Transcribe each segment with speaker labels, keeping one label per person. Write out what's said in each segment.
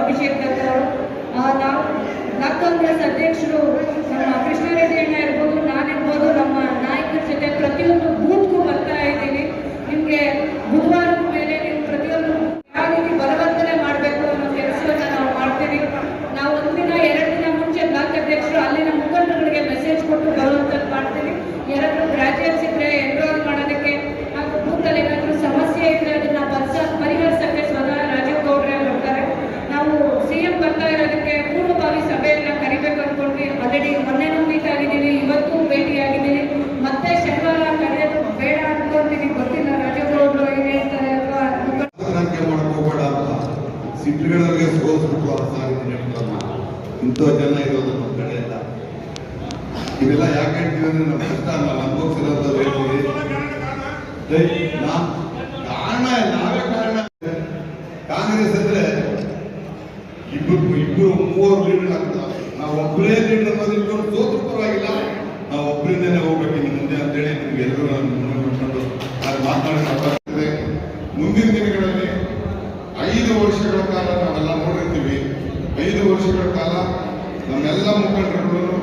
Speaker 1: ಅಭಿಷೇಕ್ ದತ್ತ ಅವರು ನಾವು ಬ್ಲಾಕ್ ಕಾಂಗ್ರೆಸ್ ಅಧ್ಯಕ್ಷರು ನಮ್ಮ ಕೃಷ್ಣಾರೆಡ್ಡಿ ಅಣ್ಣ ಪೂರ್ವಭಾವಿ ಸಭೆಯನ್ನ ಕರಿಬೇಕು ಅನ್ಕೊಂಡ್ವಿ. ಆಲ್ರೆಡಿ ಮೊನ್ನೆ ಮೀಟ್ ಆಗಿದ್ದೀವಿ, ಇವತ್ತು ಭೇಟಿ ಆಗಿದ್ದೀನಿ ಮತ್ತೆ ಶನಿವಾರ ಕರೆಯೋದು ಬೇಡ ಅನ್ಕೊಂತೀನಿ ಗೊತ್ತಿಲ್ಲ ರಾಜಗೌಡರು ಏನ್ ಹೇಳ್ತಾರೆ ಅಥವಾ
Speaker 2: ಮಾಡ್ಕೋಬೇಡ ಅಂತ. ಸಿಟಿಗಳಿಗೆ ಸೋಲ್ಸ್ಬಿಟ್ಟು ಅಂತ ಇಂಥ ಜನ ಇರೋದು ನಮ್ಮ ಕಡೆ ಇಲ್ಲ ಇವೆಲ್ಲ ಯಾಕೆ ಹೇಳ್ತೀವಿ ಅಂದ್ರೆ ನಮ್ಮ ಕಷ್ಟ
Speaker 1: ನಾವು ನಾವು ಒಬ್ಬರೇ ಲೀಡರ್ ಅನ್ನೋದು ಸೋತರು ಪರವಾಗಿಲ್ಲ. ನಾವು ಒಬ್ಬರಿಂದನೇ ಹೋಗ್ಬೇಕು ಇನ್ನು ಮುಂದೆ ಅಂತೇಳಿ ನಿಮ್ಗೆ ಎಲ್ಲರೂ ನಾನು ಮಾಡ್ಕೊಂಡು ಅದು ಮಾತನಾಡಿದೆ ಮುಂದಿನ ದಿನಗಳಲ್ಲಿ ಐದು ವರ್ಷಗಳ ಕಾಲ ನಾವೆಲ್ಲ ನೋಡಿರ್ತೀವಿ. ಐದು ವರ್ಷಗಳ ಕಾಲ ನಮ್ಮೆಲ್ಲ ಮುಖಂಡರುಗಳು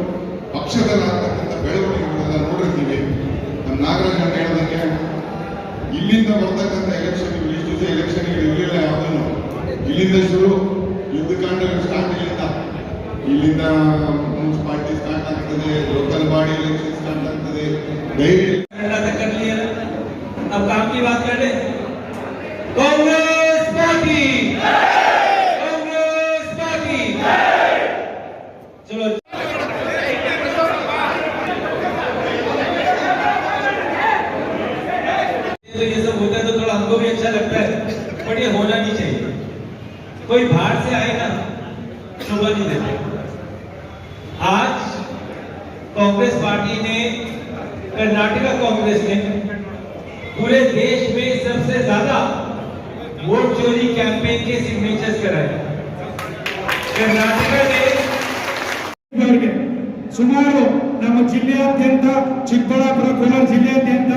Speaker 1: ಪಕ್ಷದಲ್ಲಾಗ್ತಕ್ಕಂಥ ಬೆಳವಣಿಗೆಗಳೆಲ್ಲ ನೋಡಿರ್ತೀವಿ. ನಮ್ಮ ನಾಗರಾಜ್ ಅಂತ ಹೇಳ್ದಂಗೆ, ಇಲ್ಲಿಂದ ಬರ್ತಕ್ಕಂಥ ಎಲೆಕ್ಷನ್ ಇಷ್ಟು ದಿವಸ ಎಲೆಕ್ಷನ್ ಇರಲಿಲ್ಲ ಯಾವುದನ್ನು. ಇಲ್ಲಿಂದ ಶುರು ಯುದ್ಧಕಾಂಡಗಳು ಸ್ಟಾರ್ಟ್ ಇಲ್ಲಿಂದ ಇಲ್ಲಿಂದ ಮುನ್ಸಿಪಾಲಿಟಿ ಸ್ಟಾರ್ಟ್ ಆಗ್ತದೆ ಲೋಕಲ್ ಬಾಡಿ ಎಲೆಕ್ಷನ್ ಸ್ಟಾರ್ಟ್ ಆಗ್ತದೆ ಡೈರಿ
Speaker 3: झगड़ा तक कर लिया अब काम की बात कर ले कांग्रेस पार्टी कांग्रेस पार्टी चलो तो ये सब होता है तो थोड़ा हमको भी अच्छा लगता है बट ये होना नहीं चाहिए कोई बाहर से आए ना शोभा नहीं देते आज कांग्रेस पार्टी ने कर्नाटका कांग्रेस ने पूरे देश में सबसे ज्यादा वोट चोरी कैंपेन के सिग्नेचर्स कराए कर्नाटका ने
Speaker 4: ಇವರಿಗೆ ಸುಮಾರು ನಮ್ಮ ಜಿಲ್ಲೆಯಾದ್ಯಂತ ಚಿಕ್ಕಬಳ್ಳಾಪುರ ಕೋಲಾರ ಜಿಲ್ಲೆಯಾದ್ಯಂತ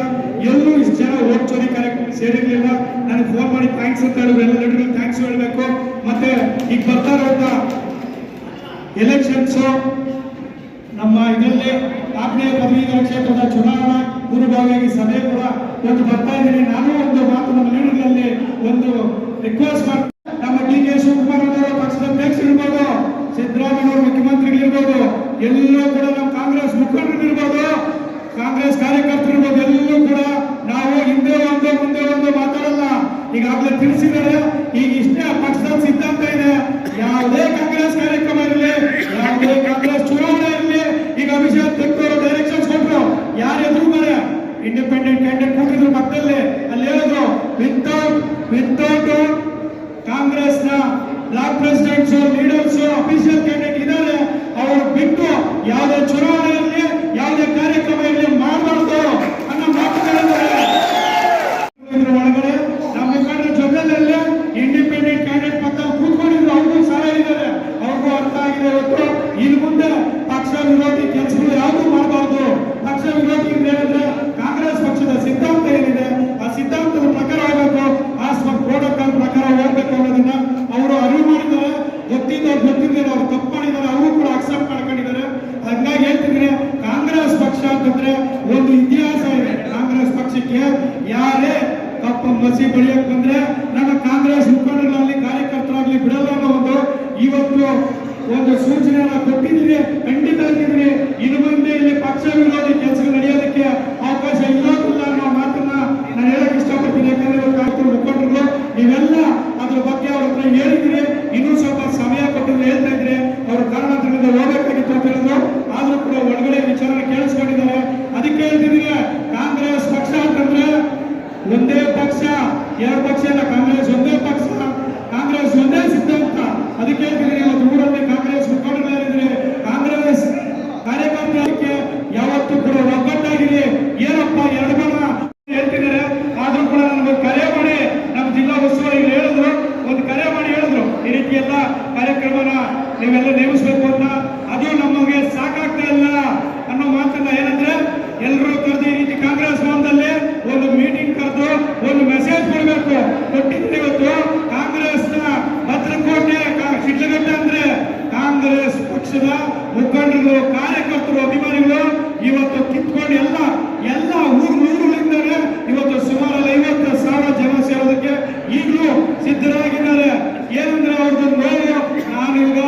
Speaker 4: ಎಲ್ಲೂ ಇಷ್ಟು ಜನ ವೋಟ್ ಚೋರಿ ಕಾರ್ಯಕ್ರಮ ಸೇರಿರ್ಲಿಲ್ಲ ನನಗೆ ಫೋನ್ ಮಾಡಿ ಥ್ಯಾಂಕ್ಸ್ ಅಂತ ಹೇಳಿದ್ರು ಎಲ್ಲರಿಗೂ ಥ್ಯಾಂಕ್ಸ್ ಹೇಳಬೇಕು ಮತ್ತೆ ಈಗ ಬರ್ತಾ ಇರುವಂತ ಎಲೆಕ್ಷನ್ಸ್ ನಮ್ಮ ಇದರಲ್ಲಿ ಆಗ್ನೇಯ ಪದವೀಧರ ಕ್ಷೇತ್ರದ ಚುನಾವಣಾ ಪೂರ್ವಭಾವಿಯಾಗಿ ಸಭೆ ಕೂಡ ಇವತ್ತು ಬರ್ತಾ ಇದ್ದೀನಿ. ನಾನು ಒಂದು ಮಾತು ನಮ್ಮ ಲೀಡರ್ಗಳಲ್ಲಿ ಒಂದು ರಿಕ್ವೆಸ್ಟ್ ನಮ್ಮ ಡಿ ಕೆ ಶಿವಕುಮಾರ್ ಅವರು ಪಕ್ಷದ ಅಧ್ಯಕ್ಷರು ಇರ್ಬೋದು, ಸಿದ್ದರಾಮಯ್ಯ ಅವರು ಮುಖ್ಯಮಂತ್ರಿಗಳಿರ್ಬೋದು ಎಲ್ಲರೂ ಕೂಡ ನಮ್ಮ ಕಾಂಗ್ರೆಸ್ ಮುಖಂಡರು ಇರ್ಬೋದು, ಕಾಂಗ್ರೆಸ್ ಕಾರ್ಯಕರ್ತರು ಇರ್ಬೋದು ಎಲ್ಲರೂ ಕೂಡ ನಾವು ಹಿಂದೆ ಒಂದು ಮುಂದೆ ಒಂದು ಮಾತಾಡಲ್ಲ. ಈಗಾಗಲೇ ತಿಳಿಸಿದ್ದಾರೆ. ಈಗ ಇಷ್ಟೇ ಪಕ್ಷದ ಸಿದ್ಧಾಂತ ಇದೆ. ಯಾವುದೇ ಕಾಂಗ್ರೆಸ್ ಕಾರ್ಯಕ್ರಮ ಇರಲಿ ಯಾವುದೇ ಕಾಂಗ್ರೆಸ್ ಚುನಾವಣೆ ಇರಲಿ ಈಗ ಅಭಿಷೇಕ್ ತೆಕ್ತವರು ಡೈರೆಕ್ಷನ್ಸ್ ಕೊಟ್ಟರು ಯಾರು ಎದುರು ಇಂಡಿಪೆಂಡೆಂಟ್ ಕ್ಯಾಂಡಿಡೇಟ್ ಕೊಟ್ಟಿದ್ರು ಪಕ್ಕದಲ್ಲಿ. ಅಲ್ಲಿ ಹೇಳಿದ್ರು ವಿತೌಟ್ ವಿತೌಟ್ ಕಾಂಗ್ರೆಸ್ನ block presidents leaders official candidate ಇದ್ದಾರೆ ಅವರು ಬಿಟ್ಟು ಯಾವುದೇ ಚುನಾವಣೆ ಇರಲಿ ಯಾವುದೇ ಕಾರ್ಯಕ್ರಮ ಇರಲಿ ಮಾಡಬಾರ್ದು ಅನ್ನೋ ಮಾತುಗಳಿದ್ದಾರೆ ಇದ್ರ ಒಳಗಡೆ ನಮ್ಮ ಮುಖಂಡರ ಜೊತೆಲಲ್ಲೇ ಇಂಡಿಪೆಂಡೆಂಟ್ ಕ್ಯಾಂಡಿಡೇಟ್ ಪಕ್ಕ ಕೂತ್ಕೊಂಡಿದ್ರು ಅವ್ರಿಗೂ ಸಹ ಇದ್ದಾರೆ ಅವ್ರಿಗೂ ಅರ್ಥ ಆಗಿದೆ ಇವತ್ತು ಇನ್ನು ಮುಂದೆ ಪಕ್ಷ ವಿರೋಧಿ ಕೆಲಸಗಳು ಯಾವುದು ಮಾಡಬಾರ್ದು ಪಕ್ಷ ವಿರೋಧಿ ಅಂದ್ರೆ ಏನಂದ್ರೆ ಕಾಂಗ್ರೆಸ್ ಪಕ್ಷದ ಸಿದ್ಧಾಂತ ಏನಿದೆ ಆ ಸಿದ್ಧಾಂತದ ಪ್ರಕಾರ ಹೋಗ್ಬೇಕು ಆ ಪ್ರೋಟೋಕಾಲ್ ಪ್ರಕಾರ ಹೋಗ್ಬೇಕು ಅನ್ನೋದನ್ನ ಅವರು ಅರಿವು ಮಾಡಿದ್ದಾರೆ ಗೊತ್ತಿದ್ದವ್ರು ಗೊತ್ತಿದ್ದಾರೆ ಅವ್ರು ತಪ್ಪು ಮಾಡಿದ್ದಾರೆ ಅವರು ಕೂಡ ಅಕ್ಸೆಪ್ಟ್ ಮಾಡ್ಕೊಂಡಿದ್ದಾರೆ ಹಂಗಾಗಿ ಹೇಳ್ತಿದ್ರೆ ಕಾಂಗ್ರೆಸ್ ಪಕ್ಷ ಅಂತಂದ್ರೆ ಒಂದು ಇತಿಹಾಸ ಇದೆ. ಕಾಂಗ್ರೆಸ್ ಪಕ್ಷಕ್ಕೆ ಯಾರೇ ಕಪ್ಪ ಮಸಿ ಬೆಳೆಯಕ್ ಬಂದ್ರೆ ನಮ್ಮ ಕಾಂಗ್ರೆಸ್ ಮುಖಂಡರಾಗ್ಲಿ ಕಾರ್ಯಕರ್ತರಾಗ್ಲಿ ಬಿಡಲ್ಲ ಅನ್ನೋ ಇವತ್ತು ಒಂದು ಸೂಚನೆಯನ್ನ ಕೊಟ್ಟಿದ್ದೀರಿ ಖಂಡಿತ ಇನ್ನು ಮುಂದೆ ಇಲ್ಲಿ ಪಕ್ಷ ವಿರೋಧಿ ಕೆಲಸಗಳು ನಡೆಯೋದಕ್ಕೆ ಅವಕಾಶ ಇರೋದಿಲ್ಲ ಅನ್ನೋ ಮಾತನ್ನ ನಾನು ಹೇಳಕ್ ಇಷ್ಟಪಡ್ತೀನಿ ಯಾಕಂದ್ರೆ ಇವತ್ತು ಆಗ್ತಿರೋ ಮುಖಂಡರು ನೀವೆಲ್ಲ ಅದ್ರ ಬಗ್ಗೆ ಅವ್ರ ಹತ್ರ ಹೇಳಿದ್ರಿ ಇನ್ನೂ ಸ್ವಲ್ಪ ಸಮಯ ಕೊಟ್ಟಿದ್ರೆ ಹೇಳ್ತಾ ಇದ್ರೆ ಅವ್ರ ಕಾರಣಾಂತರದಿಂದ ಹೋಗ್ಬೇಕಾಗಿತ್ತು ಅಂತ ಹೇಳಿದ್ರು ಆದ್ರೂ ಕೂಡ ಒಳಗಡೆ ವಿಚಾರ ಕೇಳಿಸ್ಕೊಂಡಿದ್ದಾರೆ ಅದಕ್ಕೆ ಹೇಳ್ತಿದ್ದೀನಿ ಕಾಂಗ್ರೆಸ್ ಪಕ್ಷ ಅಂತಂದ್ರೆ ಒಂದೇ ಪಕ್ಷ, ಎರಡು ಪಕ್ಷ ಇಲ್ಲ, ಕಾಂಗ್ರೆಸ್ ಒಂದೇ ಪಕ್ಷ, ಕಾಂಗ್ರೆಸ್ ಒಂದೇ ಸಿದ್ಧಾಂತ ಅದಕ್ಕೆ ಹೇಳ್ತೀನಿ ಇವತ್ತು ಊರಲ್ಲಿ ಕಾಂಗ್ರೆಸ್ ಮುಖಂಡರು ಹೇಳಿದ್ರೆ ಕಾಂಗ್ರೆಸ್ ಕಾರ್ಯಕರ್ತರಿಗೆ ಯಾವತ್ತೂ ಕೂಡ ಒಗ್ಗಟ್ಟಾಗಿದೆ. ಏನಪ್ಪ ಎರಡು ಬಲ ಹೇಳ್ತಿದ್ದಾರೆ, ಆದ್ರೂ ಕೂಡ ನಮಗೆ ಕರೆ ಮಾಡಿ ನಮ್ಮ ಜಿಲ್ಲಾ ಉಸ್ತುವಾರಿ ಹೇಳಿದ್ರು, ಒಂದು ಕರೆ ಮಾಡಿ ಹೇಳಿದ್ರು. ಈ ರೀತಿ ಎಲ್ಲ ಕಾರ್ಯಕ್ರಮನ ನೀವೆಲ್ಲ ನೇಮಿಸ್ಬೇಕು ಅಂತ. ಅದು ನಮಗೆ ಕಿತ್ಕೊಂಡು ಎಲ್ಲ ಎಲ್ಲ ಊರು ಮದುವೆಗಳಿದ್ದಾರೆ ಇವತ್ತು ಸುಮಾರು ಐವತ್ತು ಸಾವಿರ ಜನ ಸೇರೋದಕ್ಕೆ ಈಗಲೂ ಸಿದ್ಧರಾಗಿದ್ದಾರೆ. ಏನಂದ್ರೆ ಅವ್ರದ್ದು ನೋವು ನಾನು ಈಗ